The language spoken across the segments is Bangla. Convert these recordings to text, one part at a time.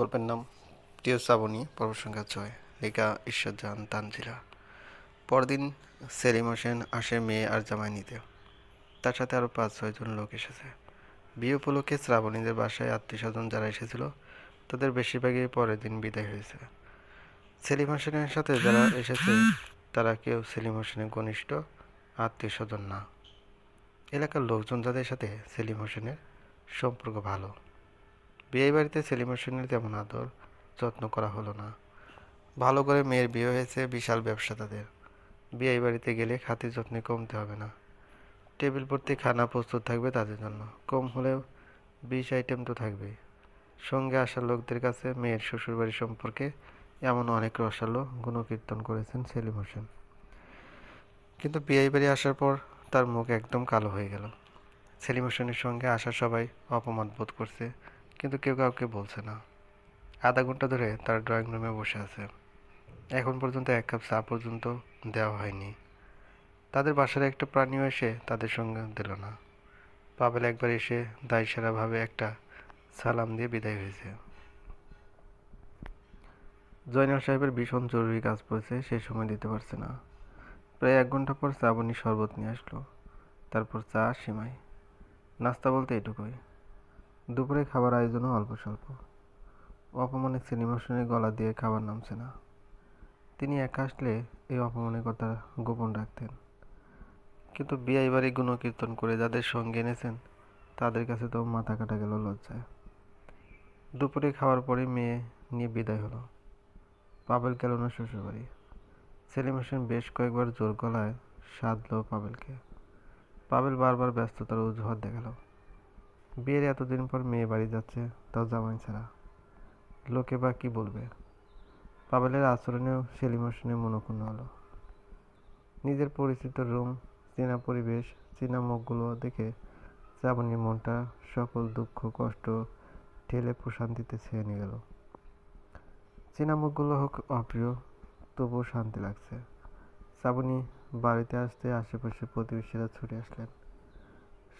গল্পের নাম প্রিয় শ্রাবণী পর্ব সংখ্যা ছয়, লেখা ঈশ্বরজান তানজিলা। পরদিন সেলিম হোসেন আসে মেয়ে আর জামাই নিতে। তার সাথে আরও পাঁচ ছয়জন লোক এসেছে। বিয়ে উপলক্ষে শ্রাবণীদের বাসায় আত্মীয় স্বজন যারা এসেছিল, তাদের বেশিরভাগই পরের দিন বিদায় হয়েছে। সেলিম হোসেনের সাথে যারা এসেছে, তারা কেউ সেলিম হোসেনের ঘনিষ্ঠ আত্মীয় স্বজন না। এলাকার লোকজন যাদের সাথে সেলিম হোসেনের সম্পর্ক ভালো। বিয়ে বাড়িতে সেলিম হোসেনের তেমন আদর যত্ন করা হলো না। ভালো করে মেয়ের বিয়ে হয়েছে বিশাল ব্যবসা তাদের। বিয়ে বাড়িতে গেলে খাতির যত্নে কমতে হবে না। টেবিল ভর্তি খানা প্রস্তুত থাকবে তাদের জন্য। কম হলেও বিশ আইটেম তো থাকবেই। সঙ্গে আসা লোকদের কাছে মেয়ের শ্বশুরবাড়ি সম্পর্কে এমন অনেক রসালো গুণকীর্তন করেছেন সেলিম হোসেন। কিন্তু বিয়ে বাড়ি আসার পর তার মুখ একদম কালো হয়ে গেল। সেলিম হোসেনের সঙ্গে আসা সবাই অপমান বোধ করছে কিন্তু কেউ কাউকে বলছে না। আধা ঘণ্টা ধরে তার ড্রয়িং রুমে বসে আছে। এখন পর্যন্ত এক কাপ চা পর্যন্ত দেওয়া হয়নি। তাদের বাসার একটা প্রাণীও এসে তাদের সঙ্গে দিল না। পাবেল একবার এসে দায়সারাভাবে একটা সালাম দিয়ে বিদায় হয়েছে। জয়নাল সাহেবের ভীষণ জরুরি কাজ পড়েছে সেই সময় দিতে পারছে না। প্রায় এক ঘণ্টা পর শ্রাবণী শরবত নিয়ে আসলো। তারপর চা, সিমাই। নাস্তা বলতে এটুকুই। দুপুরে খাবার আয়োজনও অল্প স্বল্প। অপমানে সিনেমা শুনে গলা দিয়ে খাবার নামছে না। তিনি একা আসলে এই অপমানের কথা গোপন রাখতেন। কিন্তু বিয়ে বাড়ি গুণকীর্তন করে যাদের সঙ্গে এনেছেন, তাদের কাছে তো মাথা কাটা গেল লজ্জায়। দুপুরে খাওয়ার পরে মেয়ে নিয়ে বিদায় হলো। পাবেল গেল না শ্বশুরবাড়ি। সেলিম হোসেন বেশ কয়েকবার জোর গলায় সাধলো পাবেলকে। পাবেল বারবার ব্যস্ততার অজুহাত দেখাল। বিয়ের এতদিন পর মেয়ে বাড়ি যাচ্ছে, তাও জামাই ছাড়া। লোকে বা কি বলবে? পাবেলের আচরণেও সেলিম হোসেনের মনোক্ষুণ্ণ হলো নিজের পরিচিত রুম, চেনা পরিবেশ, চেনা মুখগুলো দেখে শ্রাবণীর মনটা সকল দুঃখ, কষ্ট ঠেলে প্রশান্তিতে ছেয়ে নিয়ে গেল। চেনা মুখগুলো হোক অপ্রিয়, তবুও শান্তি লাগছে। শ্রাবণী বাড়িতে আসতে আশেপাশে প্রতিবেশীরা ছুটে আসলেন।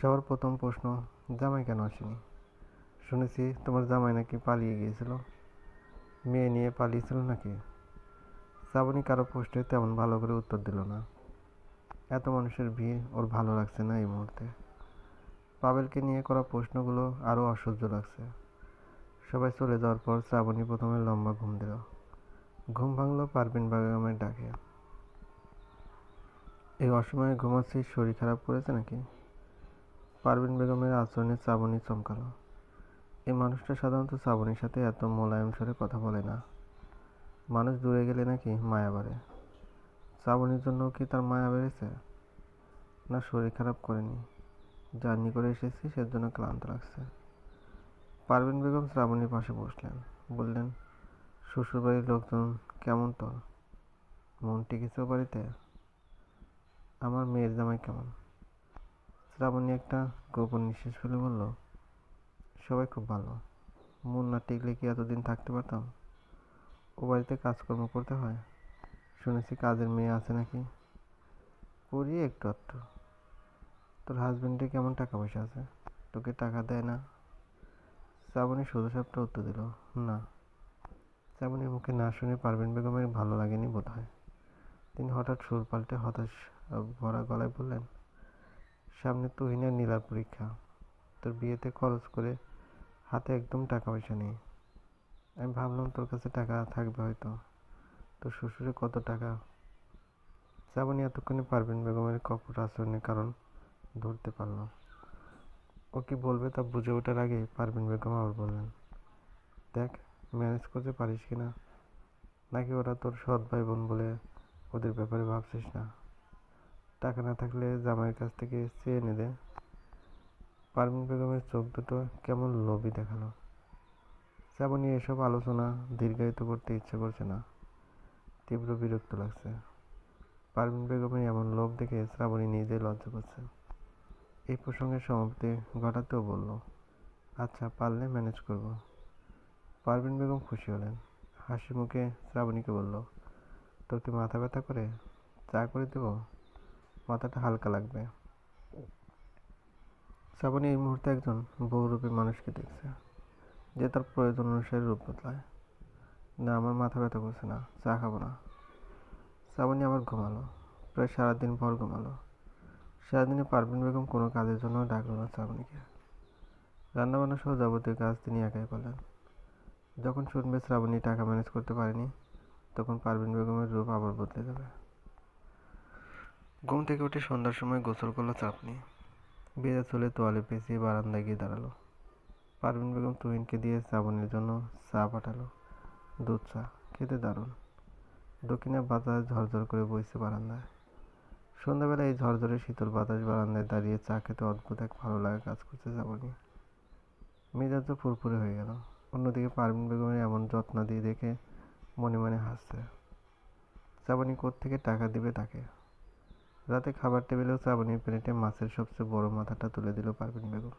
সবার প্রথম প্রশ্ন জামাই কেন আসেনি? শুনেছি তোমার জামাই নাকি পালিয়ে গিয়েছিল। মেয়ে নিয়ে পালিয়েছিল নাকি? শ্রাবণী কারও প্রশ্নে তেমন ভালো করে উত্তর দিল না। এত মানুষের ভিড়, ওর ভালো লাগছে না এই মুহূর্তে। পাবেলকে নিয়ে করা প্রশ্নগুলো আরও অসহ্য লাগছে। সবাই চলে যাওয়ার পর শ্রাবণী প্রথমে লম্বা ঘুম দিল। ঘুম ভাঙলো পারবিন বেগমের ডাকে। এই অসময়ে ঘুমাচ্ছি শরীর খারাপ করেছে নাকি? পারভিন বেগমের আচরণে শ্রাবণী চমকালো। এই মানুষটা সাধারণত শ্রাবণীর সাথে এত মোলায়েম স্বরে কথা বলে না। মানুষ দূরে গেলে নাকি মায়া বাড়ে। শ্রাবণীর জন্য কি তার মায়া বেড়েছে? না, শরীর খারাপ করেনি। জার্নি করে এসেছি, সেজন্য ক্লান্ত লাগছে। পারভিন বেগম শ্রাবণীর পাশে বসলেন। বললেন, শ্বশুরবাড়ির লোকজন কেমন তোর? মন টিকেছে বাড়িতে? আমার মেয়ের জামাই কেমন? শ্রাবণী একটা গোপন নিঃশ্বাস ফেলে বলল, সবাই খুব ভালো। মন না টিকলে কি এতদিন থাকতে পারতাম? ও বাড়িতে কাজকর্ম করতে হয়। শুনেছি কাজের মেয়ে আছে নাকি? করি একটু একটু তোর হাজবেন্ডে কেমন টাকা পয়সা আছে? তোকে টাকা দেয় না? শ্রাবণী সোজা সাপটা উত্তর দিল, না। শ্রাবণীর মুখে না শুনে পারভিন বেগমের ভালো লাগেনি বোধ হয় তিনি হঠাৎ সুর পাল্টে হতাশ ভরা গলায় বললেন সামনে তুহিনের নীলার পরীক্ষা। তোর বিয়েতে খরচ করে হাতে একদম টাকা পয়সা নেই। আমি ভাবলাম তোর কাছে টাকা থাকবে হয়তো। তোর শ্বশুরে কত টাকা? শ্রাবণী এতক্ষণে পারবেন বেগমের কপট আচরণের কারণ ধরতে পারল ও কি বলবে তা বুঝে ওঠার আগে পারবেন বেগম আবার বললেন। দেখ, ম্যানেজ করতে পারিস কি না নাকি ওরা তোর সৎ ভাই বোন বলে ওদের ব্যাপারে ভাবছিস না? টাকা না থাকলে জামাইয়ের কাছ থেকে চেয়ে এনে দে। পারভিন বেগমের চোখ দুটো কেমন লোভী দেখাল। শ্রাবণী এসব আলোচনা দীর্ঘায়িত করতে ইচ্ছে করছে না। তীব্র বিরক্ত লাগছে। পারভিন বেগমের এমন লোভ দেখে শ্রাবণী নিজেই লজ্জা করছে এই প্রসঙ্গের সমাপ্তি ঘটাতেও বলল আচ্ছা পারলে ম্যানেজ করব। পারভিন বেগম খুশি হলেন। হাসি মুখে শ্রাবণীকে বলল, তোর কি মাথা ব্যথা করে? চা করে দেবো? মাথাটা হালকা লাগবে। শ্রাবণী এই মুহূর্তে একজন বহুরূপী মানুষকে দেখছে, যে তার প্রয়োজন অনুসারে রূপ বদলায়। না, আমার মাথা ব্যথা করছে না, চা খাব না। শ্রাবণী আবার ঘুমালো, প্রায় সারাদিন পর ঘুমালো। সারাদিনে পারভিন বেগম কোনো কাজের জন্য ডাকলো না শ্রাবণীকে রান্নাবান্না সহ যাবতীয় কাজ তিনি একাই করলেন। যখন শুনবে শ্রাবণী টাকা ম্যানেজ করতে পারেনি, তখন পারভিন বেগমের রূপ আবার বদলে যাবে। ঘুম থেকে উঠে সন্ধ্যার সময় গোসল করল চাপনি বেজা চলে তোয়ালে পেঁচিয়ে বারান্দায় গিয়ে দাঁড়াল। পারভিন বেগম তুহিনকে দিয়ে শ্রাবণীর জন্য চা পাঠালো। দুধ চা, খেতে দারুণ। দক্ষিণে বাতাস ঝরঝর করে বইছে বারান্দায়। সন্ধ্যাবেলা এই ঝরঝরে শীতল বাতাস বারান্দায় দাঁড়িয়ে চা খেতে অদ্ভুত এক ভালো লাগা কাজ করছে শ্রাবণী। মেজাজ তো ফুরফুরে হয়ে গেল। অন্যদিকে পারভিন বেগমের এমন যত্ন দিয়ে দেখে মনে মনে হাসছে। শ্রাবণী থেকে টাকা দিবে তাকে? রাতে খাবার টেবিলেও শ্রাবণীর প্লেটে মাছের সবচেয়ে বড় মাথাটা তুলে দিল পারভিন বেগম।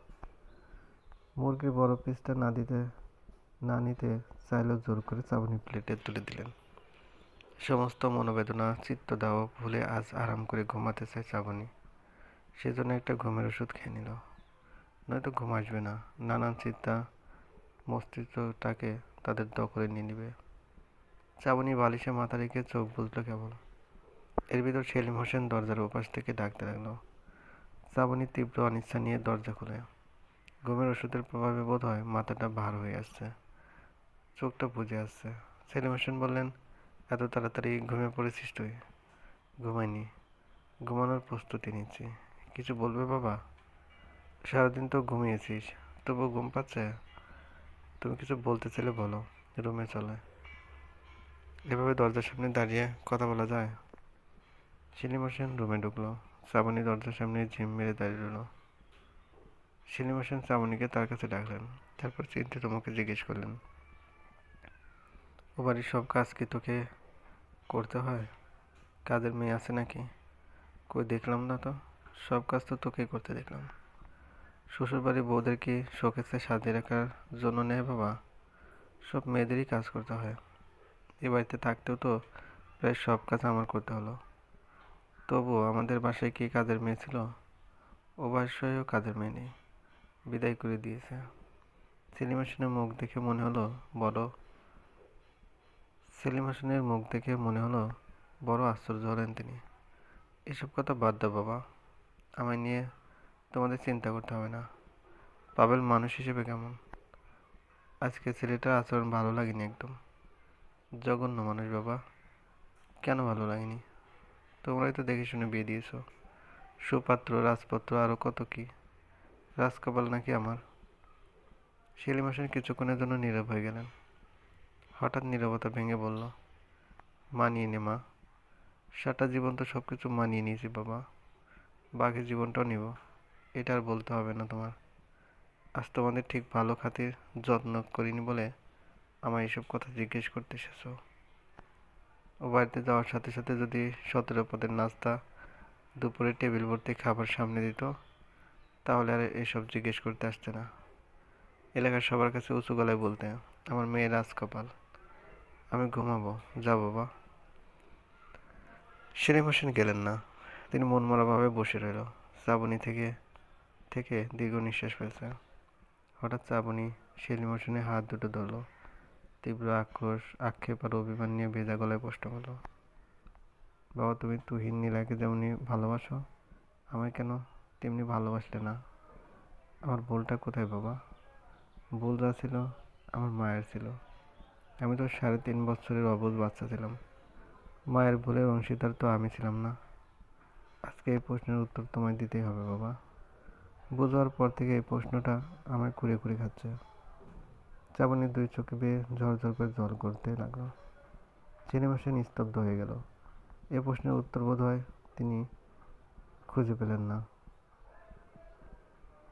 মুরগির বড় পিসটা না দিতে, না নিতে চাইলেও জোর করে শ্রাবণী প্লেটে তুলে দিলেন। সমস্ত মনোবেদনা, চিত্ত দেওয়া ভুলে আজ আরাম করে ঘুমাতে চায় শ্রাবণী। সেজন্য একটা ঘুমের ওষুধ খেয়ে নিল। নয়তো ঘুম আসবে না, নানান চিন্তা মস্তিষ্কটাকে তাদের দখলে নিয়ে নেবে। শ্রাবণী বালিশে মাথা রেখে চোখ বুঝলো কেবল। এর ভিতর সেলিম হোসেন দরজার ওপাশ থেকে ডাকতে লাগল। শ্রাবণী তীব্র অনিচ্ছা নিয়ে দরজা খুলে। ঘুমের ওষুধের প্রভাবে বোধ হয় মাথাটা ভার হয়ে আসছে। চোখটা বুঝে আসছে। সেলিম হোসেন বললেন, এত তাড়াতাড়ি ঘুমিয়ে পড়েছিস তুই? ঘুমাইনি। ঘুমানোর প্রস্তুতি নিচ্ছি। কিছু বলবে বাবা? সারাদিন তো ঘুমিয়েছিস তবু ঘুম পাচ্ছে? তুমি কিছু বলতে চাইলে বলো, রুমে চলে। এভাবে দরজার সামনে দাঁড়িয়ে কথা বলা যায়? সেলিম হোসেন রুমে ঢুকলো। শ্রাবণী দরজার সামনে ঝিম মেরে দাঁড়িয়ে রইল। সেলিম হোসেন শ্রাবণীকে তার কাছে ডাকলেন। তারপর চিন্তিত মুখে জিজ্ঞেস করলেন, ও বাড়ির সব কাজ কি তোকে করতে হয়? কাজের মেয়ে আছে নাকি? কই দেখলাম না তো। সব কাজ তো তোকেই করতে দেখলাম। শ্বশুরবাড়ির বউদের কি শোকেসে সাজিয়ে রাখার জন্য নেয় বাবা? সব মেয়েদেরই কাজ করতে হয়। এ বাড়িতে থাকতেও তো প্রায় সব কাজ আমার করতে হলো। তবু আমাদের বাসায় কি কাজের মেয়ে ছিল? ও বাসায়ও কাজের মেয়ে নেই। বিদায় করে দিয়েছে। সেলিম হোসেনের মুখ দেখে মনে হলো, বড়। সেলিম হোসেনের মুখ দেখে মনে হলো, বড় আশ্চর্য হলেন তিনি। এসব কথা বাদ দাও বাবা। আমায় নিয়ে তোমাদের চিন্তা করতে হবে না। পাবেল মানুষ হিসেবে কেমন? আজকে ছেলেটার আচরণ ভালো লাগেনি একদম। জঘন্য মানুষ বাবা। কেন ভালো লাগেনি? তোমরাই তো দেখে শুনে বিয়ে দিয়েছ। সুপাত্র, রাজপত্র আরও কত কি? রাজকপাল নাকি আমার? সেলিম হোসেন কিছুক্ষণের জন্য নীরব হয়ে গেলেন। হঠাৎ নীরবতা ভেঙে বলল, মানিয়ে নে মা। সারা জীবন তো সব কিছু মানিয়ে নিয়েছি বাবা। বাকি জীবনটাও নিব। এটা আর বলতে হবে না তোমার। আজ তোমাদের ঠিক ভালো খাতির, যত্ন করিনি বলে আমায় এসব কথা জিজ্ঞেস করতে এসেছ। বাড়িতে যাওয়ার সাথে সাথে যদি সতেরো পদের নাস্তা, দুপুরে টেবিল ভর্তি খাবার সামনে দিত, তাহলে আর এসব জিজ্ঞেস করতে আসতে না। এলাকার সবার কাছে উঁচু গলায় বলতে, আমার মেয়ে রাজকপাল। আমি ঘুমাবো। যা বাবা। সেলিম হোসেন গেলেন না। তিনি মনমরাভাবে বসে রইল। শ্রাবণী থেকে থেকে দীর্ঘ নিঃশ্বাস ফেলছে। হঠাৎ শ্রাবণী সেলিম হোসেনের হাত দুটো ধরল। তীব্র আক্রোশ, আক্ষেপ আর অভিমান নিয়ে ভেজা গলায় প্রশ্ন করল বাবা, তুমি তুহিন নীলাকে যেমনি ভালোবাসো। আমায় কেন তেমনি ভালোবাসলে না? আমার ভুলটা কোথায় বাবা? ভুল যা ছিল আমার মায়ের ছিল। আমি তো সাড়ে তিন বছরের অবুঝ বাচ্চা ছিলাম। মায়ের ভুলের অংশীদার তো আমি ছিলাম না। আজকে এই প্রশ্নের উত্তর তোমায় দিতেই হবে বাবা। বোঝার পর থেকে এই প্রশ্নটা আমায় কুড়ে কুড়ে খাচ্ছে। চাবনির দুই চোখে বেয়ে ঝরঝর করে জল করতে লাগল। সেলিম হোসেন নিস্তব্ধ হয়ে গেল। এ প্রশ্নের উত্তর বোধ হয় তিনি খুঁজে পেলেন না।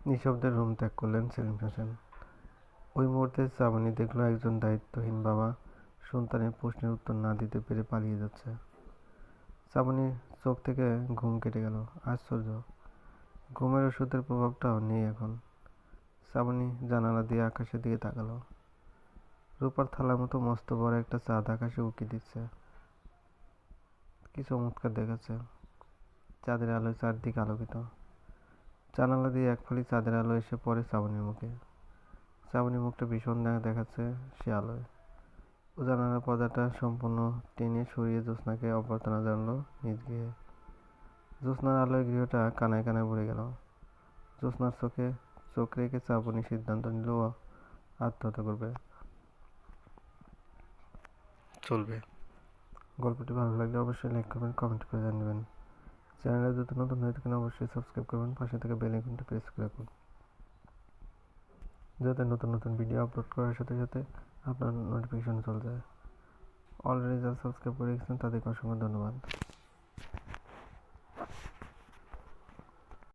নিঃশব্দে রুম ত্যাগ করলেন সেলিম হোসেন। ওই মুহূর্তে চাবনি দেখল একজন দায়িত্বহীন বাবা। সন্তানের প্রশ্নের উত্তর না দিতে পেরে পালিয়ে যাচ্ছে। চাবনির চোখ থেকে ঘুম কেটে গেল। আশ্চর্য। ঘুমের ওষুধের প্রভাবটাও নেই এখন। শ্রাবণী জানালা দিয়ে আকাশের দিকে তাকালো। রূপার থালার মতো মস্ত বড় একটা চাঁদ আকাশে উঁকি দিচ্ছে। কি চমৎকার দেখাচ্ছে চাঁদের আলোয় চারদিক আলোকিত। জানালা দিয়ে এক ফালি চাঁদের আলো এসে পড়ে শ্রাবণীর মুখে। শ্রাবণী মুখটা ভীষণ দেখা- দেখাচ্ছে সে আলোয়। ও জানালার পর্দাটা সম্পূর্ণ টেনে সরিয়ে জ্যোৎস্নাকে অভ্যর্থনা জানালো নিজ গৃহে। জ্যোৎস্নার আলোয় গৃহটা কানায় কানায় ভরে গেল। জ্যোৎস্নার চোখে চোখ রেখে শ্রাবণী সিদ্ধান্ত নিল আত্মহত্যা করবে। চলবে। গল্পটি ভালো লাগলে অবশ্যই লাইক করবেন কমেন্ট করে জানাবেন। চ্যানেলে যদি নতুন হয়ে থাকেন অবশ্যই সাবস্ক্রাইব করবেন। পাশে থেকে বেল আইকনটি প্রেস করে রাখুন। যাতে নতুন নতুন ভিডিও আপলোড করার সাথে সাথে আপনার নোটিফিকেশন চলে যায়। অলরেডি যারা সাবস্ক্রাইব করে রেখেছেন তাদেরকে অসংখ্য ধন্যবাদ।